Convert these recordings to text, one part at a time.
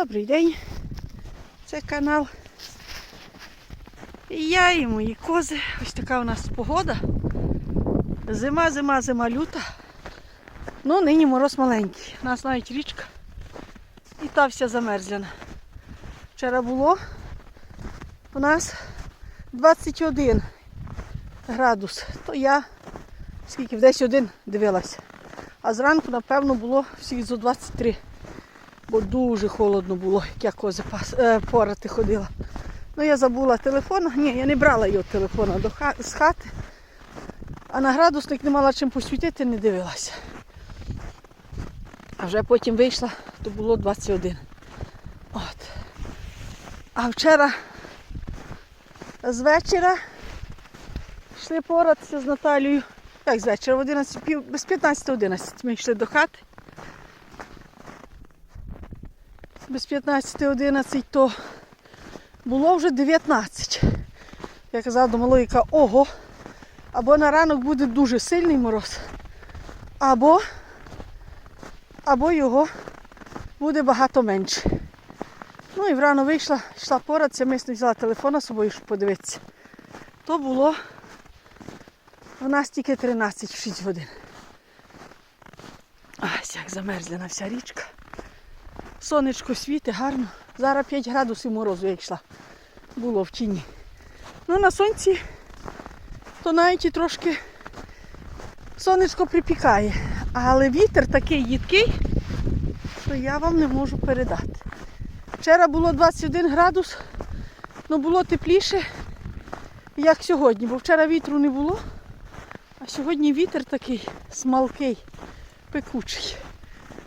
Добрий день. Це канал. І я і мої кози. Ось така у нас погода. Зима, зима, зима люта. Ну, нині мороз маленький. У нас навіть річка. І та вся замерзляна. Вчора було у нас 21 градус. То я скільки в десь один дивилася. А зранку, напевно, було всіх зо 23. Бо дуже холодно було, як я кози е, порати ходила. Ну я забула телефон. Ні, я не брала його телефона до ха- з хати. А на градусник не мала чим посвітити, не дивилася. А вже потім вийшла, то було 21. От. А вчора з вечора йшли поратися з Наталією. Як з вечора, в 11, пів, без 15-11 ми йшли до хати. Без 15-11 то було вже 19. Я казала до малої, ого, або на ранок буде дуже сильний мороз, або, або його буде багато менше. Ну і врано вийшла, йшла порадся, мисно взяла телефон з собою, щоб подивитися. То було у нас тільки 13 в 6 годин. Ось як замерзлена вся річка. Сонечко світить гарно. Зараз 5 градусів морозу я йшла. Було в тіні. Ну на сонці то навіть і трошки сонечко припікає. Але вітер такий їдкий, що я вам не можу передати. Вчора було 21 градус, але було тепліше, як сьогодні, бо вчора вітру не було, а сьогодні вітер такий смалкий, пекучий.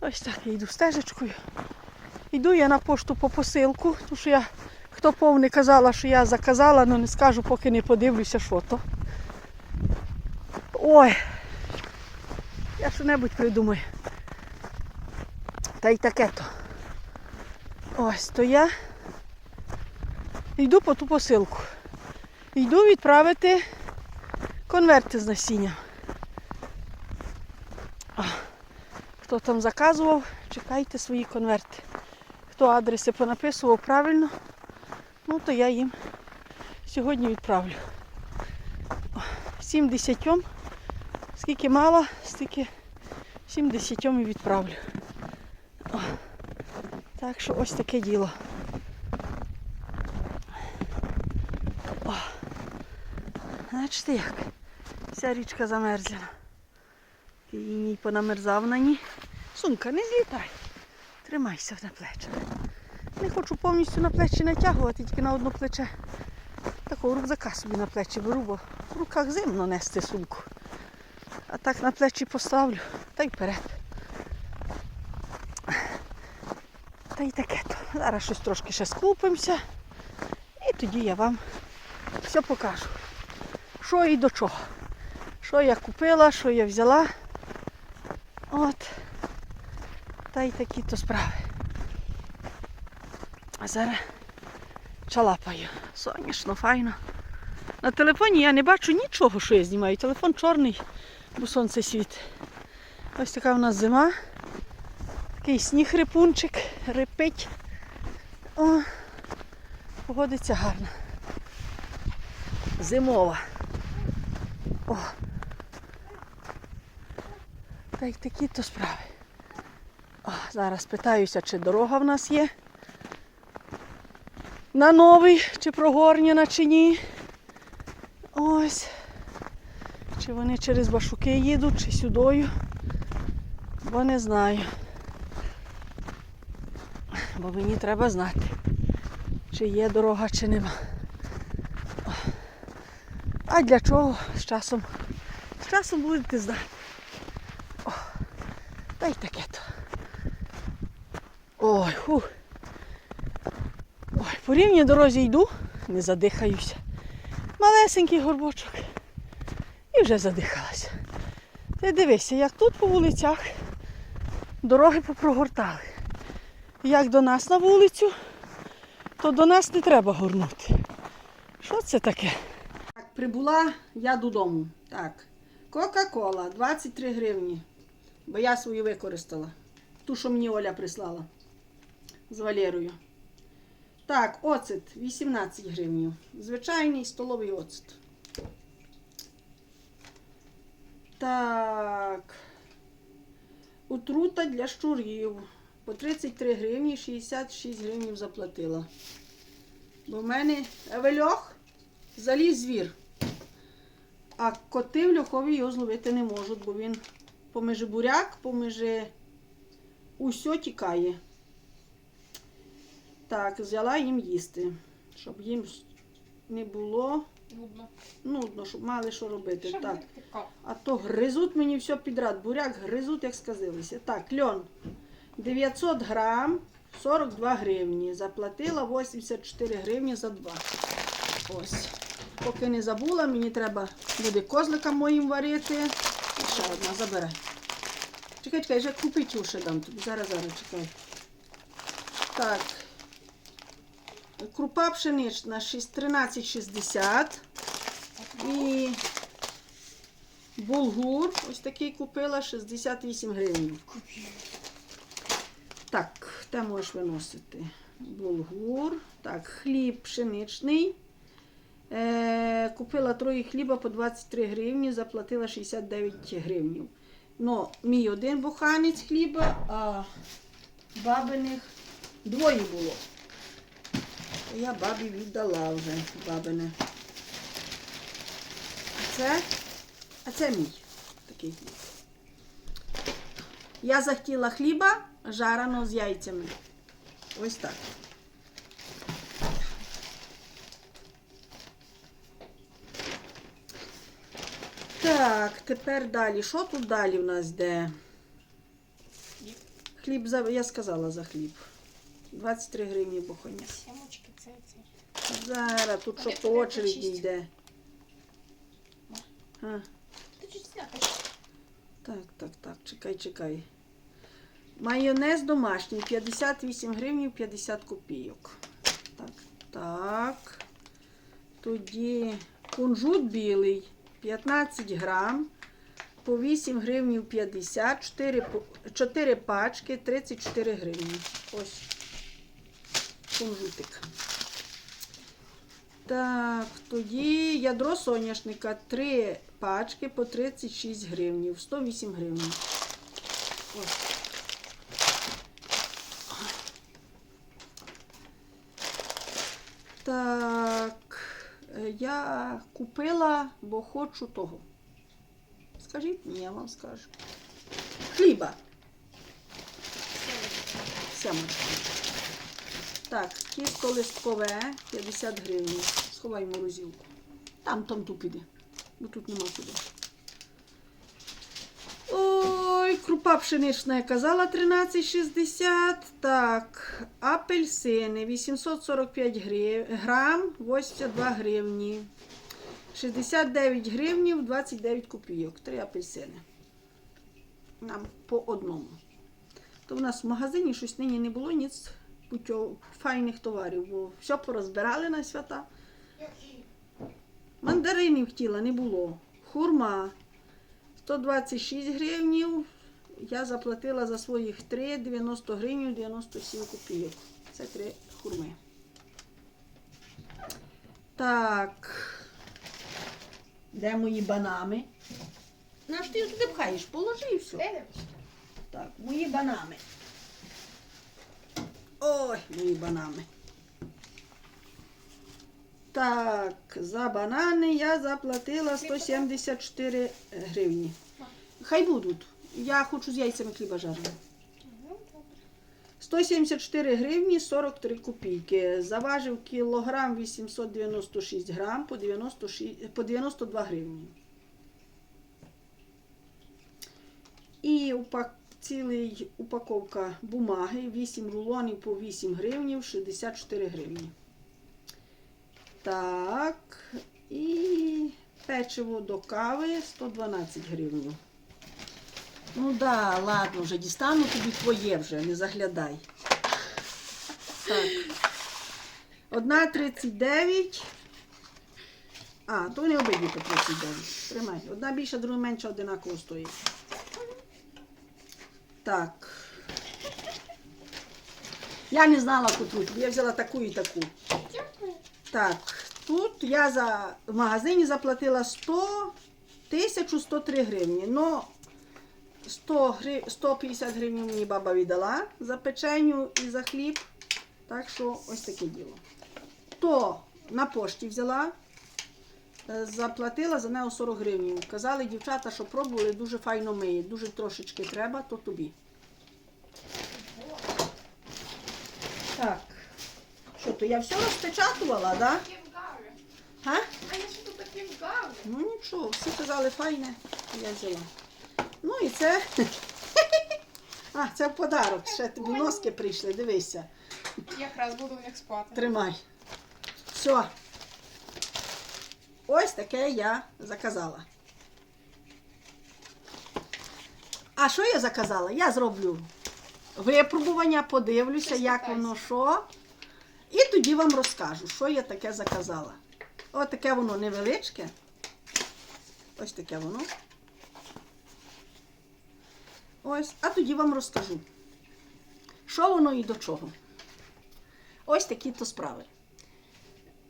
Ось так я йду стежечкою. Йду я на пошту по посилку, тому що я, хто повний казала, що я заказала, але не скажу, поки не подивлюся, що то. Ой, я що-небудь придумаю. Та й таке то. Ось, то я йду по ту посилку. Йду відправити конверти з насінням. Хто там заказував, чекайте свої конверти. Хто адреси понаписував правильно, ну то я їм сьогодні відправлю. Всім десятьом. Скільки мало, стільки всім десятьом і відправлю. О, Так що ось таке діло. О, Бачите як? Вся річка замерзла. І ній понамерзав на ній. Сумка, не злітай. Тримайся на плечі. Не хочу повністю на плечі натягувати, тільки на одне плече. Такого рюкзака собі на плечі беру, бо в руках зимно нести сумку. А так на плечі поставлю та й вперед. Та й таке то. Зараз щось трошки ще скупимося. І тоді я вам все покажу. Що і до чого. Що я купила, що я взяла. От. Та й такі то справи. А зараз чалапаю. Сонячно, файно. На телефоні я не бачу нічого, що я знімаю. Телефон чорний, бо сонце світить. Ось така в нас зима. Такий сніг рипунчик, рипить. О, погодиться гарно. Зимова. О. Та й такі то справи. Зараз питаюся, чи дорога в нас є. На новий, чи прогорняна, чи ні. Ось. Чи вони через Башуки їдуть, чи сюдою. Бо не знаю. Бо мені треба знати, чи є дорога, чи нема. А для чого з часом? З часом будете знати. О, та й таке. Ой, фу. Ой, по рівній дорозі йду, не задихаюся. Малесенький горбочок. І вже задихалася. Ти дивися, як тут по вулицях дороги попрогортали. Як до нас на вулицю, то до нас не треба горнути. Що це таке? Так, прибула я додому. Так. Кока-кола 23 гривні. Бо я свою використала. Ту, що мені Оля прислала. З Валерою. Так, оцет 18 гривнів. Звичайний столовий оцет. Так. Утрута для щурів. По 33 гривні 66 гривнів заплатила. Бо в мене евельох заліз звір. А коти в льохові його зловити не можуть, бо він поміж буряк, поміж усьо тікає. Так, взяла їм їсти, щоб їм не було Нудно. нудно, щоб мали що робити. Що так. А то гризуть мені все підряд. Буряк гризуть, як сказилися. Так, льон. 900 грам, 42 гривні. Заплатила 84 гривні за два. Ось. Поки не забула, мені треба буде козлика моїм варити. І ще одна, забирай. Чекай, чекай, вже купити ще дам тобі. Зараз, зараз, чекай. Так. Крупа пшенична 13,60. І Булгур, ось такий купила 68 гривень. Так, те можеш виносити. Булгур. Так, хліб пшеничний. Е, купила троє хліба по 23 гривні, заплатила 69 гривнів. Ну, мій один буханець хліба, а бабиних двоє було. Я бабі віддала вже бабине. А це, а це мій такий хліб. Я захотіла хліба жареного з яйцями. Ось так. Так, тепер далі. Що тут далі в нас йде? Хліб за. Я сказала за хліб. 23 гривні бухання. Сімочки. Зараз тут що по очереді йде. А, Ти чуть зняти. так, так, так, чекай, чекай. Майонез домашній 58 гривень 50 копійок. Так, так. Тоді кунжут білий 15 грам. По 8 гривень 50, 4, 4 пачки, 34 гривні. Ось кунжутик. Так, тоді ядро соняшника 3 пачки по 36 гривнів, 108 гривень. Ось. Так, е, я купила, бо хочу того. Скажіть мені, я вам скажу. Хліба. Сямочка. Так, тісто листкове 50 гривень. Сховай морозилку. Там, там ту піде. Бо тут нема куди. Ой, крупа пшенична, я казала 13,60. Так, апельсини 845 грив... грам, 82 гривні. 69 гривнів, 29 копійок. Три апельсини. Нам по одному. То в нас в магазині щось нині не було ніц путьо- файних товарів, бо все порозбирали на свята. Мандаринів хотіла, не було. Хурма 126 гривнів. Я заплатила за своїх три 90 гривень 97 копійок. Це три хурми. Так. Де мої банани? На ти їх туди пхаєш? Положи і все. Так, мої банани. Ой, мої банани. Так, за банани я заплатила 174 гривні. Хай будуть. Я хочу з яйцями хліба. Ну, 174 гривні 43 копійки. Заважив кілограм 896 грам по, 96, по 92 гривні. І упак, цілий упаковка бумаги 8 рулонів по 8 гривнів 64 гривні. Так. І печиво до кави 112 гривень. Ну да, ладно, вже дістану тобі твоє вже, не заглядай. Так. Одна 39. А, то вони обидві по 39. Тримай. Одна більша, друга менша, одинаково стоїть. Так. Я не знала котру, я взяла таку і таку. Так, тут я за, в магазині заплатила 100, 1103 гривні. Но 100 грив, 150 гривень мені баба віддала за печеню і за хліб. Так що ось таке діло. То на пошті взяла, заплатила за неї 40 гривень. Казали дівчата, що пробували, дуже файно миє, дуже трошечки треба, то тобі. Так. Що то я все розпечатувала, так? Да? Ківгари. А я ще тут такі вгари. Ну нічого, всі казали файне, я взяла. Ну і це. А, це в подарок. Ще тобі носки прийшли, дивися. Якраз буду в них спати. Тримай. Все. Ось таке я заказала. А що я заказала? Я зроблю випробування, подивлюся, як воно що. І тоді вам розкажу, що я таке заказала. Ось таке воно невеличке. Ось таке воно. Ось, а тоді вам розкажу, що воно і до чого. Ось такі то справи.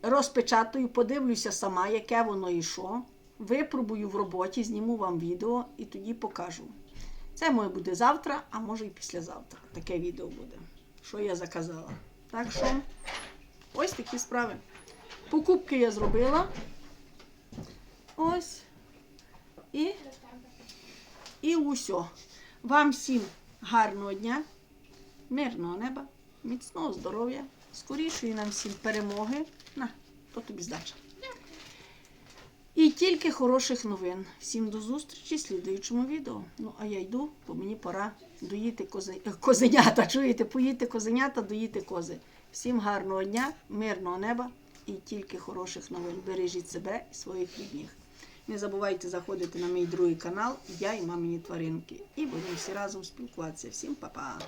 Розпечатаю, подивлюся сама, яке воно і що. Випробую в роботі, зніму вам відео і тоді покажу. Це може буде завтра, а може і післязавтра. Таке відео буде, що я заказала. Так що, ось такі справи. Покупки я зробила. Ось. І, і усьо. Вам всім гарного дня, мирного неба, міцного здоров'я, скорішої нам всім перемоги. На, то тобі здача. І тільки хороших новин. Всім до зустрічі в слідуючому відео. Ну, а я йду, бо мені пора доїти кози... е, козенята. Чуєте, поїти козенята, доїти кози. Всім гарного дня, мирного неба і тільки хороших новин. Бережіть себе і своїх рідних. Не забувайте заходити на мій другий канал Я і мамині тваринки. І будемо всі разом спілкуватися. Всім па-па!